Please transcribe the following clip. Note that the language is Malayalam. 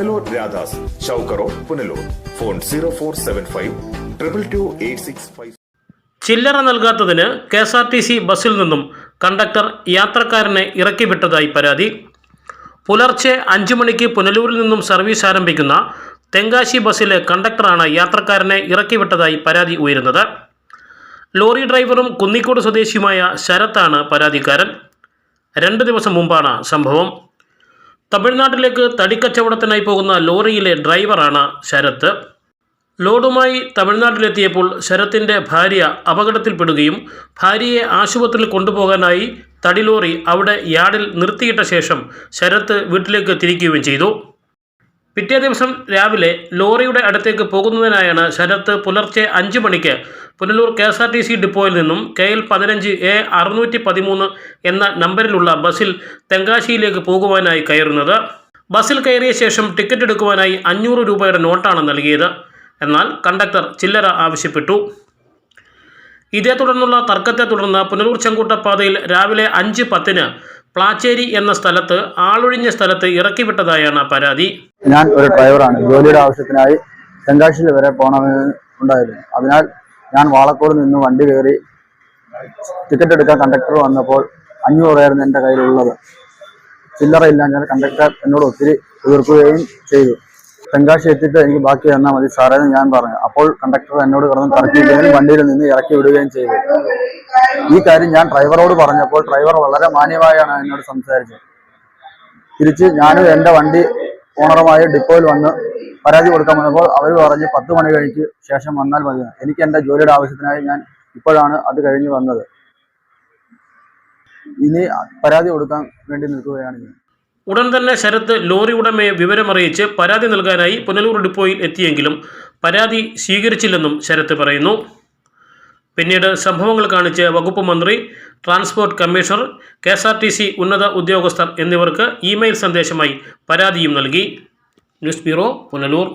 Punalur Radhas ചൗക്കറോ Punalur. Phone zero four seven five triple two eight six five. ചില്ലറ നൽകാത്തതിന് K S R T C ബസ്സിൽ നിന്നും കണ്ടക്ടർ യാത്രക്കാരനെ ഇറക്കിവിട്ടതായി പരാതി. പുലർച്ചെ അഞ്ചു മണിക്ക് പുനലൂരിൽ നിന്നും സർവീസ് ആരംഭിക്കുന്ന തെങ്കാശി ബസ്സിലെ കണ്ടക്ടറാണ് യാത്രക്കാരനെ ഇറക്കിവിട്ടതായി പരാതി ഉയരുന്നത്. ലോറി ഡ്രൈവറും കുന്നിക്കോട് സ്വദേശിയുമായ ശരത്താണ് പരാതിക്കാരൻ. രണ്ട് ദിവസം മുമ്പാണ് സംഭവം. തമിഴ്നാട്ടിലേക്ക് തടിക്കച്ചവടത്തിനായി പോകുന്ന ലോറിയിലെ ഡ്രൈവറാണ് ശരത്ത്. ലോഡുമായി തമിഴ്നാട്ടിലെത്തിയപ്പോൾ ശരത്തിന്റെ ഭാര്യ അപകടത്തിൽപ്പെടുകയും ഭാര്യയെ ആശുപത്രിയിൽ കൊണ്ടുപോകാനായി തടിലോറി അവിടെ യാർഡിൽ നിർത്തിയിട്ട ശേഷം ശരത്ത് വീട്ടിലേക്ക് തിരിക്കുകയും ചെയ്തു. പിറ്റേ ദിവസം രാവിലെ ലോറിയുടെ അടുത്തേക്ക് പോകുന്നതിനായാണ് ശരത്ത് പുലർച്ചെ അഞ്ച് മണിക്ക് Punalur K S R T C ഡിപ്പോയിൽ നിന്നും കെ എൽ പതിനഞ്ച് എ അറുന്നൂറ്റി പതിമൂന്ന് എന്ന നമ്പറിലുള്ള ബസ്സിൽ തെങ്കാശിയിലേക്ക് പോകുവാനായി കയറുന്നത്. ബസ്സിൽ കയറിയ ശേഷം ടിക്കറ്റ് എടുക്കുവാനായി അഞ്ഞൂറ് രൂപയുടെ നോട്ടാണ് നൽകിയത്. എന്നാൽ കണ്ടക്ടർ ചില്ലറ ആവശ്യപ്പെട്ടു. ഇതേ തുടർന്നുള്ള തർക്കത്തെ തുടർന്ന് പുനലൂർ ചെങ്കൂട്ട പാതയിൽ രാവിലെ അഞ്ച് പത്തിന് പ്ലാച്ചേരി എന്ന സ്ഥലത്ത് ആളൊഴിഞ്ഞ സ്ഥലത്ത് ഇറക്കിവിട്ടതായാണ് പരാതി. ഞാൻ ഒരു ഡ്രൈവറാണ്. ജോലിയുടെ ആവശ്യത്തിനായി തെങ്കാശിയിൽ വരെ പോകണമെന്ന് ഉണ്ടായിരുന്നു അതിനാൽ ഞാൻ വാളക്കോട് നിന്ന് വണ്ടി കയറി ടിക്കറ്റ് എടുക്കാൻ കണ്ടക്ടർ വന്നപ്പോൾ അഞ്ഞൂറായിരുന്നു എന്റെ കയ്യിലുള്ളത്. ചില്ലറയില്ല ഞാൻ കണ്ടക്ടർ എന്നോട് ഒത്തിരി എതിർക്കുകയും ചെയ്തു. തെങ്കാശി എത്തിയിട്ട് എനിക്ക് ബാക്കി തന്നാൽ മതി. സാറേ ഞാൻ പറഞ്ഞു. അപ്പോൾ കണ്ടക്ടർ എന്നോട് കിടന്ന് തർക്കിക്കുകയും വണ്ടിയിൽ നിന്ന് ഇറക്കി വിടുകയും ചെയ്തു. ഈ കാര്യം ഞാൻ ഡ്രൈവറോട് പറഞ്ഞപ്പോൾ ഡ്രൈവർ വളരെ മാന്യമായാണ് എന്നോട് സംസാരിച്ചത്. തിരിച്ച് ഞാനും എന്റെ വണ്ടി ഓണറുമായി ഡിപ്പോയിൽ വന്ന് പരാതി കൊടുക്കാൻ വന്നപ്പോൾ അവർ പറഞ്ഞ് പത്ത് മണി കഴിഞ്ഞ് ശേഷം വന്നാൽ മതി എനിക്ക് എന്റെ ജോലിയുടെ ആവശ്യത്തിനായി ഞാൻ ഇപ്പോഴാണ് അത് കഴിഞ്ഞ് വന്നത്. ഇനി പരാതി കൊടുക്കാൻ വേണ്ടി നിൽക്കുകയാണ് ഞാൻ. ഉടൻ തന്നെ ശരത്ത് ലോറി ഉടമയെ വിവരമറിയിച്ച് പരാതി നൽകാനായി പുനലൂർ ഡിപ്പോയിൽ എത്തിയെങ്കിലും പരാതി സ്വീകരിച്ചില്ലെന്നും ശരത്ത് പറയുന്നു. പിന്നീട് സംഭവങ്ങൾ കാണിച്ച് വകുപ്പ് മന്ത്രി transport commissioner K S R T C ഉന്നത ഉദ്യോഗസ്ഥർ എന്നിവർക്ക് ഇമെയിൽ സന്ദേശമായി പരാതിയും നൽകി. News bureau Punalur.